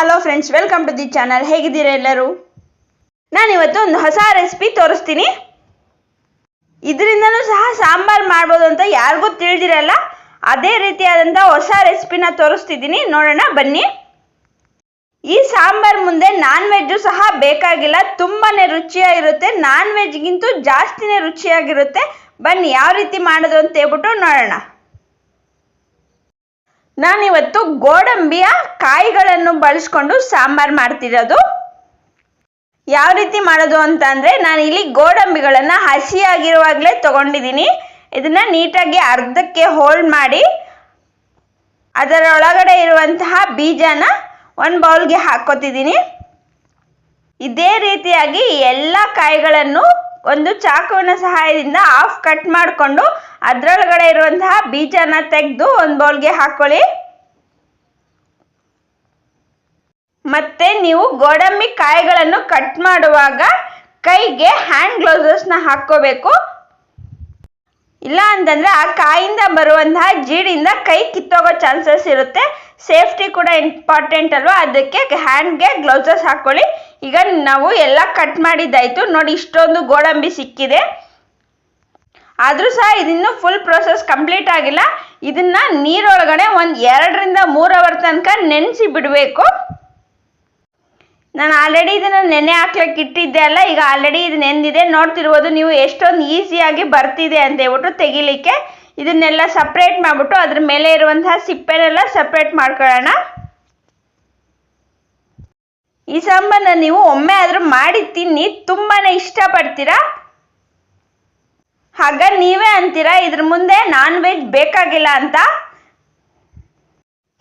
Hello friends welcome to the channel ಹೇಗಿದ್ದೀರಾ ಎಲ್ಲರೂ? ನಾನು ಇವತ್ತು ಒಂದು ಹೊಸ ರೆಸಿಪಿ ತೋರಿಸ್ತೀನಿ. ಇದರಿಂದನೂ ಸಹ ಸಾಂಬಾರು ಮಾಡ್ಬೋದು ಅಂತ ಯಾರಿಗೂ ತಿಳಿದಿರಲ್ಲ. ಅದೇ ರೀತಿಯಾದಂಥ ಹೊಸ ರೆಸಿಪಿನ ತೋರಿಸ್ತಿದ್ದೀನಿ. ನೋಡೋಣ, ಬನ್ನಿ. ಈ ಸಾಂಬಾರ್ ಮುಂದೆ ನಾನ್ ವೆಜ್ಜು ಸಹ ಬೇಕಾಗಿಲ್ಲ. ತುಂಬಾ ರುಚಿಯಾಗಿರುತ್ತೆ. ನಾನ್ ವೆಜ್ಗಿಂತೂ ಜಾಸ್ತಿನೇ ರುಚಿಯಾಗಿರುತ್ತೆ. ಬನ್ನಿ, ಯಾವ ರೀತಿ ಮಾಡೋದು ಅಂತ ಹೇಳ್ಬಿಟ್ಟು ನೋಡೋಣ. ನಾನಿವತ್ತು ಗೋಡಂಬಿಯ ಕಾಯಿಗಳನ್ನು ಬಳಸ್ಕೊಂಡು ಸಾಂಬಾರ್ ಮಾಡ್ತಿರೋದು. ಯಾವ ರೀತಿ ಮಾಡೋದು ಅಂತ ಅಂದರೆ ನಾನು ಇಲ್ಲಿ ಗೋಡಂಬಿಗಳನ್ನು ಹಸಿಯಾಗಿರುವಾಗಲೇ ತಗೊಂಡಿದ್ದೀನಿ ಇದನ್ನ ನೀಟಾಗಿ ಅರ್ಧಕ್ಕೆ ಹೋಲ್ಡ್ ಮಾಡಿ ಅದರ ಒಳಗಡೆ ಇರುವಂತಹ ಬೀಜನ ಒಂದು ಬೌಲ್ಗೆ ಹಾಕೋತಿದ್ದೀನಿ ಇದೇ ರೀತಿಯಾಗಿ ಎಲ್ಲ ಕಾಯಿಗಳನ್ನು ಒಂದು ಚಾಕುವಿನ ಸಹಾಯದಿಂದ ಹಾಫ್ ಕಟ್ ಮಾಡಿಕೊಂಡು ಅದರೊಳಗಡೆ ಇರುವಂತಹ ಬೀಜನ ತೆಗೆದು ಒಂದು ಬೌಲ್ಗೆ ಹಾಕೊಳ್ಳಿ. ಮತ್ತೆ ನೀವು ಗೋಡಂಬಿ ಕಾಯಿಗಳನ್ನು ಕಟ್ ಮಾಡುವಾಗ ಕೈಗೆ ಹ್ಯಾಂಡ್ ಗ್ಲೌಸಸ್ನ ಹಾಕ್ಕೋಬೇಕು. ಇಲ್ಲ ಅಂತಂದ್ರೆ ಆ ಕಾಯಿಂದ ಬರುವಂತಹ ಜೀಡಿಂದ ಕೈ ಕಿತ್ತೋಗೋ ಚಾನ್ಸಸ್ ಇರುತ್ತೆ. ಸೇಫ್ಟಿ ಕೂಡ ಇಂಪಾರ್ಟೆಂಟ್ ಅಲ್ವಾ? ಅದಕ್ಕೆ ಹ್ಯಾಂಡ್ಗೆ ಗ್ಲೌಸಸ್ ಹಾಕೊಳ್ಳಿ. ಈಗ ನಾವು ಎಲ್ಲ ಕಟ್ ಮಾಡಿದ್ದಾಯ್ತು. ನೋಡಿ ಇಷ್ಟೊಂದು ಗೋಡಂಬಿ ಸಿಕ್ಕಿದೆ. ಆದರೂ ಸಹ ಇದಿನ್ನೂ ಫುಲ್ ಪ್ರೊಸೆಸ್ ಕಂಪ್ಲೀಟ್ ಆಗಿಲ್ಲ. ಇದನ್ನ ನೀರೊಳಗಡೆ ಒಂದು ಎರಡರಿಂದ ಮೂರು ಅವರ್ ತನಕ ನೆನೆಸಿ ಬಿಡಬೇಕು. ನಾನು ಆಲ್ರೆಡಿ ಇದನ್ನು ನೆನೆ ಹಾಕ್ಲಿಕ್ಕೆ ಇಟ್ಟಿದ್ದೆ ಅಲ್ಲ, ಈಗ ಆಲ್ರೆಡಿ ಇದು ನೆಂದಿದೆ. ನೋಡ್ತಿರ್ಬೋದು ನೀವು ಎಷ್ಟೊಂದು ಈಸಿಯಾಗಿ ಬರ್ತಿದೆ ಅಂತ ಹೇಳ್ಬಿಟ್ಟು ತೆಗಿಲಿಕ್ಕೆ. ಇದನ್ನೆಲ್ಲ ಸಪ್ರೇಟ್ ಮಾಡಿಬಿಟ್ಟು ಅದ್ರ ಮೇಲೆ ಇರುವಂತಹ ಸಿಪ್ಪೆನೆಲ್ಲ ಸಪ್ರೇಟ್ ಮಾಡ್ಕೊಳ್ಳೋಣ. ಈ ಸಾಂಬಾರನ್ನ ನೀವು ಒಮ್ಮೆ ಆದರೂ ಮಾಡಿ ತಿನ್ನಿ ತುಂಬಾ ಇಷ್ಟಪಡ್ತೀರಾ? ಹಾಗ ನೀವೇ ಅಂತೀರಾ? ಇದ್ರ ಮುಂದೆ ನಾನ್ ವೆಜ್ ಬೇಕಾಗಿಲ್ಲ ಅಂತ?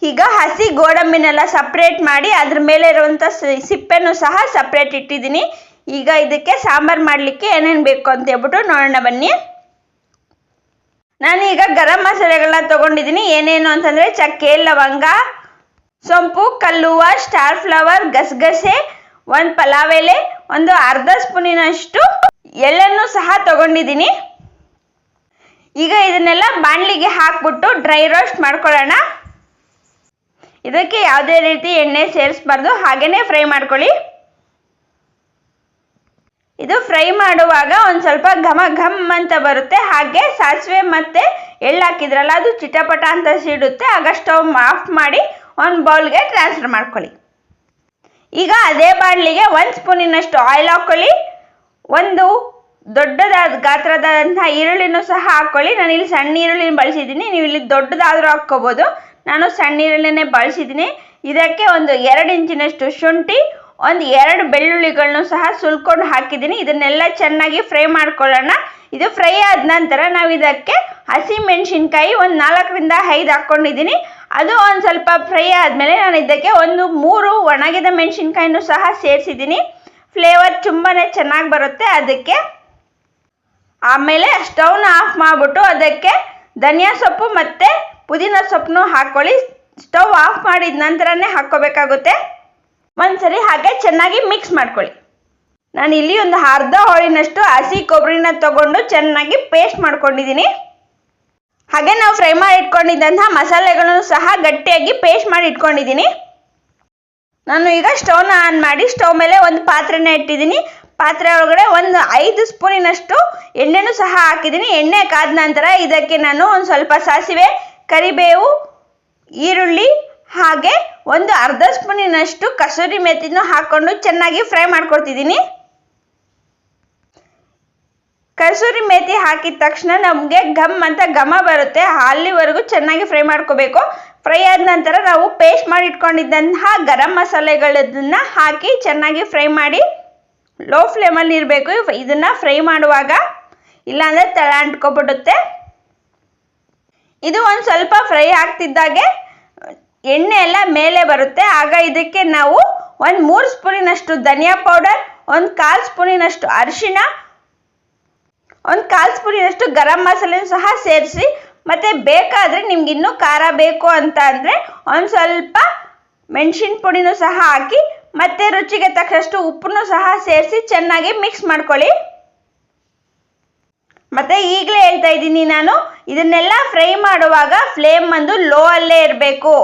ಈಗ ಹಸಿ ಗೋಡಂಬಿನೆಲ್ಲ ಸಪ್ರೇಟ್ ಮಾಡಿ ಅದ್ರ ಮೇಲೆ ಇರುವಂಥ ಸಿಪ್ಪೆನೂ ಸಹ ಸಪ್ರೇಟ್ ಇಟ್ಟಿದ್ದೀನಿ. ಈಗ ಇದಕ್ಕೆ ಸಾಂಬಾರು ಮಾಡಲಿಕ್ಕೆ ಏನೇನು ಬೇಕು ಅಂತ ಹೇಳ್ಬಿಟ್ಟು ನೋಡೋಣ ಬನ್ನಿ. ನಾನು ಈಗ ಗರಂ ಮಸಾಲೆಗಳನ್ನ ತೊಗೊಂಡಿದ್ದೀನಿ. ಏನೇನು ಅಂತಂದರೆ ಚಕ್ಕೆ, ಲವಂಗ ಸೊಂಪು, ಕಲ್ಲುವ ಸ್ಟಾರ್ ಫ್ಲವರ್ ಗಸಗಸೆ ಒಂದು ಪಲಾವ್ ಎಲೆ ಒಂದು ಅರ್ಧ ಸ್ಪೂನಿನಷ್ಟು ಎಳ್ಳನ್ನು ಸಹ ತಗೊಂಡಿದ್ದೀನಿ. ಈಗ ಇದನ್ನೆಲ್ಲ ಬಾಣಲಿಗೆ ಹಾಕ್ಬಿಟ್ಟು ಡ್ರೈ ರೋಸ್ಟ್ ಮಾಡ್ಕೊಳ್ಳೋಣ. ಇದಕ್ಕೆ ಯಾವುದೇ ರೀತಿ ಎಣ್ಣೆ ಸೇರಿಸ್ಬಾರ್ದು, ಹಾಗೇನೆ ಫ್ರೈ ಮಾಡ್ಕೊಳ್ಳಿ. ಇದು ಫ್ರೈ ಮಾಡುವಾಗ ಒಂದು ಸ್ವಲ್ಪ ಘಮ ಘಮ್ ಅಂತ ಬರುತ್ತೆ, ಹಾಗೆ ಸಾಸಿವೆ ಮತ್ತೆ ಎಳ್ಳು ಹಾಕಿದ್ರಲ್ಲ, ಅದು ಚಿಟಪಟ ಅಂತ ಸಿಡುತ್ತೆ ಆಗ ಸ್ಟವ್ ಆಫ್ ಮಾಡಿ ಒಂದು ಬೌಲ್ಗೆ ಟ್ರಾನ್ಸ್ಫರ್ ಮಾಡ್ಕೊಳ್ಳಿ. ಈಗ ಅದೇ ಬಾಣಲಿಗೆ ಒಂದು ಸ್ಪೂನಿನಷ್ಟು ಆಯಿಲ್ ಹಾಕ್ಕೊಳ್ಳಿ ಒಂದು ದೊಡ್ಡದಾದ ಗಾತ್ರದಾದಂತಹ ಈರುಳ್ಳಿನೂ ಸಹ ಹಾಕ್ಕೊಳ್ಳಿ ನಾನು ಇಲ್ಲಿ ಸಣ್ಣ ಈರುಳ್ಳಿನ ಬಳಸಿದ್ದೀನಿ. ನೀವು ಇಲ್ಲಿ ದೊಡ್ಡದಾದರೂ ಹಾಕ್ಕೋಬೋದು. ನಾನು ಸಣ್ಣ ಈರುಳ್ಳಿನೇ ಬಳಸಿದ್ದೀನಿ. ಇದಕ್ಕೆ ಒಂದು ಎರಡು ಇಂಚಿನಷ್ಟು ಶುಂಠಿ, ಒಂದು ಎರಡು ಬೆಳ್ಳುಳ್ಳಿಗಳನ್ನು ಸಹ ಸುಲ್ಕೊಂಡು ಹಾಕಿದ್ದೀನಿ. ಇದನ್ನೆಲ್ಲ ಚೆನ್ನಾಗಿ ಫ್ರೈ ಮಾಡ್ಕೊಳ್ಳೋಣ. ಇದು ಫ್ರೈ ಆದ ನಂತರ ನಾವು ಇದಕ್ಕೆ ಹಸಿ ಮೆಣಸಿನ್ಕಾಯಿ ಒಂದು ನಾಲ್ಕರಿಂದ ಐದು ಹಾಕ್ಕೊಂಡಿದ್ದೀನಿ. ಅದು ಒಂದು ಸ್ವಲ್ಪ ಫ್ರೈ ಆದಮೇಲೆ ನಾನು ಇದಕ್ಕೆ ಒಂದು ಮೂರು ಒಣಗಿದ ಮೆಣಸಿನ್ಕಾಯಿನೂ ಸಹ ಸೇರಿಸಿದ್ದೀನಿ. ಫ್ಲೇವರ್ ತುಂಬಾ ಚೆನ್ನಾಗಿ ಬರುತ್ತೆ ಅದಕ್ಕೆ. ಆಮೇಲೆ ಸ್ಟವ್ನ ಆಫ್ ಮಾಡಿಬಿಟ್ಟು ಅದಕ್ಕೆ ಧನಿಯಾ ಸೊಪ್ಪು ಮತ್ತು ಪುದೀನ ಸೊಪ್ಪನ್ನು ಹಾಕ್ಕೊಳ್ಳಿ ಸ್ಟವ್ ಆಫ್ ಮಾಡಿದ ನಂತರನೇ ಹಾಕ್ಕೋಬೇಕಾಗುತ್ತೆ. ಒಂದ್ಸರಿ ಹಾಗೆ ಚೆನ್ನಾಗಿ ಮಿಕ್ಸ್ ಮಾಡ್ಕೊಳ್ಳಿ. ನಾನು ಇಲ್ಲಿ ಒಂದು ಅರ್ಧ ಹೋಳಿನಷ್ಟು ಹಸಿ ಕೊಬ್ಬರಿನ ತಗೊಂಡು ಚೆನ್ನಾಗಿ ಪೇಸ್ಟ್ ಮಾಡ್ಕೊಂಡಿದ್ದೀನಿ. ಹಾಗೆ ನಾವು ಫ್ರೈ ಮಾಡಿ ಇಟ್ಕೊಂಡಿದ್ದಂತಹ ಮಸಾಲೆಗಳನ್ನು ಸಹ ಗಟ್ಟಿಯಾಗಿ ಪೇಸ್ಟ್ ಮಾಡಿ ಇಟ್ಕೊಂಡಿದ್ದೀನಿ. ನಾನು ಈಗ ಸ್ಟವ್ನ ಆನ್ ಮಾಡಿ ಸ್ಟೌವ್ ಮೇಲೆ ಒಂದು ಪಾತ್ರೆನ ಇಟ್ಟಿದ್ದೀನಿ. ಪಾತ್ರೆ ಒಳಗಡೆ ಒಂದು ಐದು ಸ್ಪೂನಿನಷ್ಟು ಎಣ್ಣೆನೂ ಸಹ ಹಾಕಿದ್ದೀನಿ. ಎಣ್ಣೆ ಕಾದ ನಂತರ ಇದಕ್ಕೆ ನಾನು ಒಂದು ಸ್ವಲ್ಪ ಸಾಸಿವೆ, ಕರಿಬೇವು, ಈರುಳ್ಳಿ ಹಾಗೆ ಒಂದು ಅರ್ಧ ಸ್ಪೂನಿನಷ್ಟು ಕಸೂರಿ ಮೆಥಿನೂ ಹಾಕ್ಕೊಂಡು ಚೆನ್ನಾಗಿ ಫ್ರೈ ಮಾಡ್ಕೊಳ್ತಿದ್ದೀನಿ ಕಸೂರಿ ಮೇಥಿ ಹಾಕಿದ ತಕ್ಷಣ ನಮಗೆ ಘಮ್ ಅಂತ ಘಮ ಬರುತ್ತೆ. ಅಲ್ಲಿವರೆಗೂ ಚೆನ್ನಾಗಿ ಫ್ರೈ ಮಾಡ್ಕೋಬೇಕು. ಫ್ರೈ ಆದ ನಂತರ ನಾವು ಪೇಸ್ಟ್ ಮಾಡಿ ಇಟ್ಕೊಂಡಿದ್ದಂತಹ ಗರಂ ಮಸಾಲೆಗಳನ್ನ ಹಾಕಿ ಚೆನ್ನಾಗಿ ಫ್ರೈ ಮಾಡಿ ಲೋ ಫ್ಲೇಮಲ್ಲಿ ಇರಬೇಕು. ಇದನ್ನು ಫ್ರೈ ಮಾಡುವಾಗ ಇಲ್ಲಾಂದರೆ ತಳ ಅಂಟ್ಕೊಬಿಡುತ್ತೆ. ಇದು ಒಂದು ಸ್ವಲ್ಪ ಫ್ರೈ ಆಗ್ತಿದ್ದಾಗೆ ಎಣ್ಣೆ ಎಲ್ಲ ಮೇಲೆ ಬರುತ್ತೆ. ಆಗ ಇದಕ್ಕೆ ನಾವು ಒಂದು ಮೂರು ಸ್ಪೂನಿನಷ್ಟು ಧನಿಯಾ ಪೌಡರ್, ಒಂದು ಕಾಲು ಸ್ಪೂನಿನಷ್ಟು ಅರಿಶಿಣ ಒಂದು ಕಾಲು ಸ್ಪೂನಿನಷ್ಟು ಗರಂ ಮಸಾಲೆ ಸಹ ಸೇರಿಸಿ, ಮತ್ತು ಬೇಕಾದರೆ ನಿಮ್ಗೆ ಇನ್ನೂ ಖಾರ ಬೇಕು ಅಂತ ಅಂದರೆ ಒಂದು ಸ್ವಲ್ಪ ಮೆಣಸಿನ ಪುಡಿನೂ ಸಹ ಹಾಕಿ, ಮತ್ತು ರುಚಿಗೆ ತಕ್ಕಷ್ಟು ಉಪ್ಪನ್ನು ಸಹ ಸೇರಿಸಿ ಚೆನ್ನಾಗಿ ಮಿಕ್ಸ್ ಮಾಡ್ಕೊಳ್ಳಿ. ಮತ್ತೆ ಈಗಲೇ ಹೇಳ್ತಾ ಇದ್ದೀನಿ ನಾನು, ಇದನ್ನೆಲ್ಲ ಫ್ರೈ ಮಾಡುವಾಗ ಫ್ಲೇಮ್ ಬಂದು ಲೋ ಅಲ್ಲೇ ಇರಬೇಕು.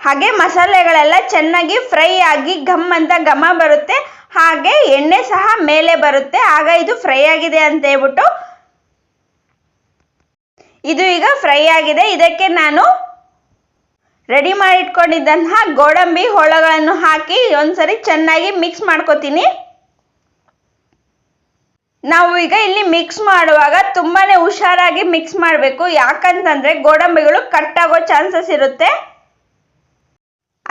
ಹಾಗೆ ಮಸಾಲೆಗಳೆಲ್ಲ ಚೆನ್ನಾಗಿ ಫ್ರೈ ಆಗಿ ಘಮ್ ಅಂತ ಘಮ ಬರುತ್ತೆ. ಹಾಗೆ ಎಣ್ಣೆ ಸಹ ಮೇಲೆ ಬರುತ್ತೆ. ಆಗ ಇದು ಫ್ರೈ ಆಗಿದೆ ಅಂತ ಹೇಳ್ಬಿಟ್ಟು ಇದು ಈಗ ಫ್ರೈ ಆಗಿದೆ. ಇದಕ್ಕೆ ನಾನು ರೆಡಿ ಮಾಡಿಟ್ಕೊಂಡಿದ್ದಂತಹ ಗೋಡಂಬಿ ಹೋಳಗಳನ್ನು ಹಾಕಿ ಒಂದ್ಸರಿ ಚೆನ್ನಾಗಿ ಮಿಕ್ಸ್ ಮಾಡ್ಕೋತೀನಿ. ನಾವು ಈಗ ಇಲ್ಲಿ ಮಿಕ್ಸ್ ಮಾಡುವಾಗ ತುಂಬಾನೇ ಹುಷಾರಾಗಿ ಮಿಕ್ಸ್ ಮಾಡಬೇಕು. ಯಾಕಂತಂದ್ರೆ ಗೋಡಂಬಿಗಳು ಕಟ್ ಆಗೋ ಚಾನ್ಸಸ್ ಇರುತ್ತೆ.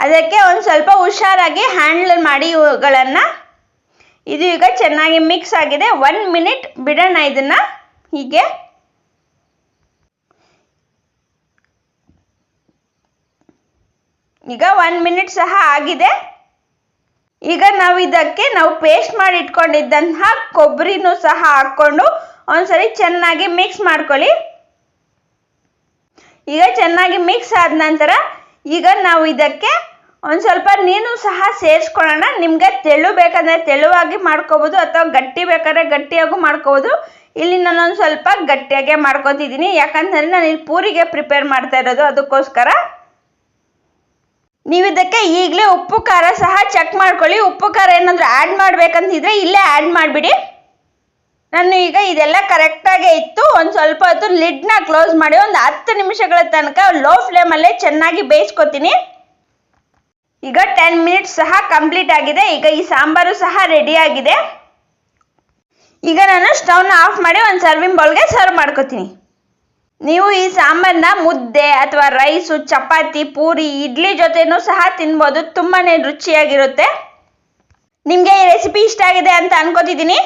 ಅದಕ್ಕೆ ಒಂದು ಸ್ವಲ್ಪ ಹುಷಾರಾಗಿ ಹ್ಯಾಂಡಲ್ ಮಾಡಿ ಇವುಗಳನ್ನು ಇದು ಈಗ ಚೆನ್ನಾಗಿ ಮಿಕ್ಸ್ ಆಗಿದೆ. ಒನ್ ಮಿನಿಟ್ ಬಿಡೋಣ ಇದನ್ನು. ಹೀಗೆ. ಈಗ ಒನ್ ಮಿನಿಟ್ ಸಹ ಆಗಿದೆ. ಈಗ ನಾವು ಇದಕ್ಕೆ ನಾವು ಪೇಸ್ಟ್ ಮಾಡಿ ಇಟ್ಕೊಂಡಿದ್ದಂತಹ ಕೊಬ್ಬರಿನೂ ಸಹ ಹಾಕ್ಕೊಂಡು ಒಂದ್ಸರಿ ಚೆನ್ನಾಗಿ ಮಿಕ್ಸ್ ಮಾಡ್ಕೊಳ್ಳಿ. ಈಗ ಚೆನ್ನಾಗಿ ಮಿಕ್ಸ್ ಆದ ನಂತರ ಈಗ ನಾವು ಇದಕ್ಕೆ ಒಂದು ಸ್ವಲ್ಪ ನೀನು ಸಹ ಸೇರಿಸ್ಕೊಳ್ಳೋಣ. ನಿಮಗೆ ತೆಳು ಬೇಕಂದರೆ ತೆಳುವಾಗಿ ಮಾಡ್ಕೋಬೋದು ಅಥವಾ ಗಟ್ಟಿ ಬೇಕಾದ್ರೆ ಗಟ್ಟಿಯಾಗೂ ಮಾಡ್ಕೋಬೋದು. ಇಲ್ಲಿ ನಾನೊಂದು ಸ್ವಲ್ಪ ಗಟ್ಟಿಯಾಗೆ ಮಾಡ್ಕೊತಿದ್ದೀನಿ. ಯಾಕಂತಂದರೆ ನಾನು ಇಲ್ಲಿ ಪೂರಿಗೆ ಪ್ರಿಪೇರ್ ಮಾಡ್ತಾ ಇರೋದು ಅದಕ್ಕೋಸ್ಕರ. ನೀವು ಇದಕ್ಕೆ ಈಗಲೇ ಉಪ್ಪು, ಖಾರ ಸಹ ಚೆಕ್ ಮಾಡ್ಕೊಳ್ಳಿ. ಉಪ್ಪು, ಖಾರ ಏನಾದರೂ ಆ್ಯಡ್ ಮಾಡ್ಬೇಕಂತಿದ್ರೆ ಇಲ್ಲೇ ಆ್ಯಡ್ ಮಾಡಿಬಿಡಿ. ನಾನು ಈಗ ಇದೆಲ್ಲ ಕರೆಕ್ಟಾಗೇ ಇತ್ತು. ಒಂದು ಸ್ವಲ್ಪ ಹೊತ್ತು ಲಿಡ್ನ ಕ್ಲೋಸ್ ಮಾಡಿ ಒಂದು ಹತ್ತು ನಿಮಿಷಗಳ ತನಕ ಲೋ ಫ್ಲೇಮಲ್ಲೇ ಚೆನ್ನಾಗಿ ಬೇಯಿಸ್ಕೊತೀನಿ. ಈಗ ಟೆನ್ ಮಿನಿಟ್ಸ್ ಸಹ ಕಂಪ್ಲೀಟ್ ಆಗಿದೆ. ಈಗ ಈ ಸಾಂಬಾರು ಸಹ ರೆಡಿ ಆಗಿದೆ. ಈಗ ನಾನು ಸ್ಟವ್ನ ಆಫ್ ಮಾಡಿ ಒಂದು ಸರ್ವಿಂಗ್ ಬೌಲ್ಗೆ ಸರ್ವ್ ಮಾಡ್ಕೋತೀನಿ. ನೀವು ಈ ಸಾಂಬಾರನ್ನ ಮುದ್ದೆ ಅಥವಾ ರೈಸು ಚಪಾತಿ, ಪೂರಿ, ಇಡ್ಲಿ ಜೊತೆನೂ ಸಹ ತಿನ್ಬೋದು. ತುಂಬಾ ರುಚಿಯಾಗಿರುತ್ತೆ. ನಿಮಗೆ ಈ ರೆಸಿಪಿ ಇಷ್ಟ ಆಗಿದೆ ಅಂತ ಅನ್ಕೋತಿದ್ದೀನಿ.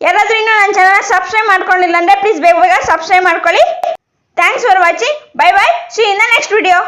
ಯಾರಾದರೂ ಇನ್ನೂ ನನ್ನ ಚಾನಲ್ ಸಬ್ಸ್ಕ್ರೈಬ್ ಮಾಡ್ಕೊಂಡಿಲ್ಲ ಅಂದರೆ ಪ್ಲೀಸ್ ಬೇಗ ಬೇಗ ಸಬ್ಸ್ಕ್ರೈಬ್ ಮಾಡ್ಕೊಳ್ಳಿ. Thanks for watching bye bye see in the next video